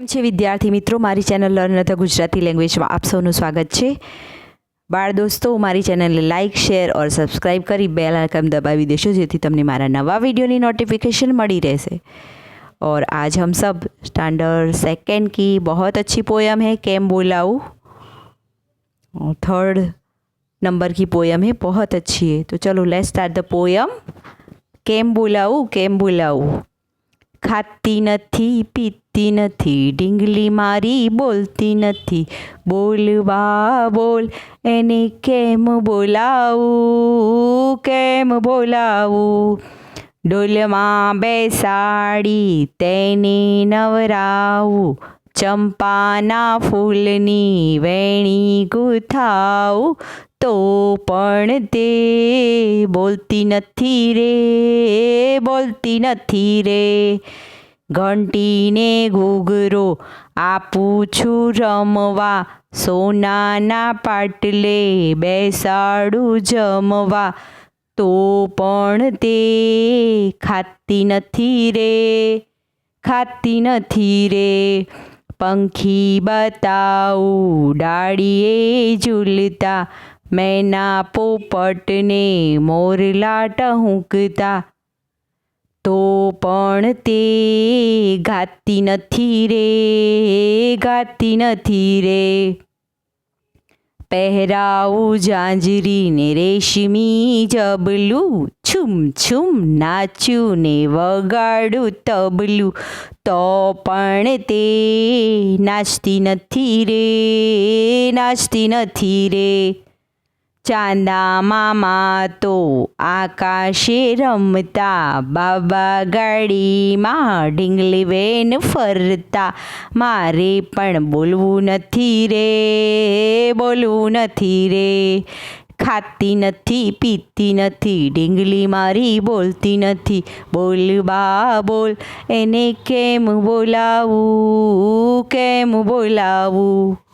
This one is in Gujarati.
विद्यार्थी मित्रों मारी चेनल लर्न अथ गुजराती लैंग्वेज में आप सबन स्वागत है बाढ़ दोस्तों मेरी चेनल ने लाइक शेर और सब्सक्राइब कर बेल आइकन दबा देशों से तमने मार नवा विडियो नोटिफिकेशन मिली रहे और आज हम सब स्टैंडर्ड सेकेंड की बहुत अच्छी पोयम है केम बोलाऊ थर्ड नंबर की पोयम है बहुत अच्छी है तो चलो लेट स्टार्ट द पोयम केम बोलाऊ केम बोलाऊ ખાતી નથી, પીતી નથી, ઢીંગલી મારી બોલતી નથી. બોલવા બોલ, એને કેમ બોલાવું કેમ બોલાવું? ડોલમાં બેસાડી તેને નવરાવું. ચંપાના ફૂલની વેણી ગુથાવું. તો પણ તે બોલતી નથી રે બોલતી નથી રે ઘંટીને ઘૂઘરો આપું છું રમવા સોનાના પાટલે બેસાડું જમવા તો પણ તે ખાતી નથી રે ખાતી નથી રે પંખી બતાવું ડાળીએ ઝૂલતા મેના પોપટને મોરલા ટહુકતા તો પણ તે ગાતી નથી રે, ગાતી નથી રે. પહેરાવું જાંજરીને રેશમી જબલું, છુમ છુમ નાચ્યું ને વગાડું તબલું. તો પણ તે નાચતી નથી રે, નાચતી નથી રે. ચાંદા મામા તો આકાશે રમતા, બાબા ગાડીમાં ઢીંગલી વેન ફરતા. મારે પણ બોલવું નથી રે, બોલવું નથી રે. ખાતી નથી, પીતી નથી, ઢીંગલી મારી બોલતી નથી. બોલ બા, બોલ, એને કેમ બોલાવું કેમ બોલાવું?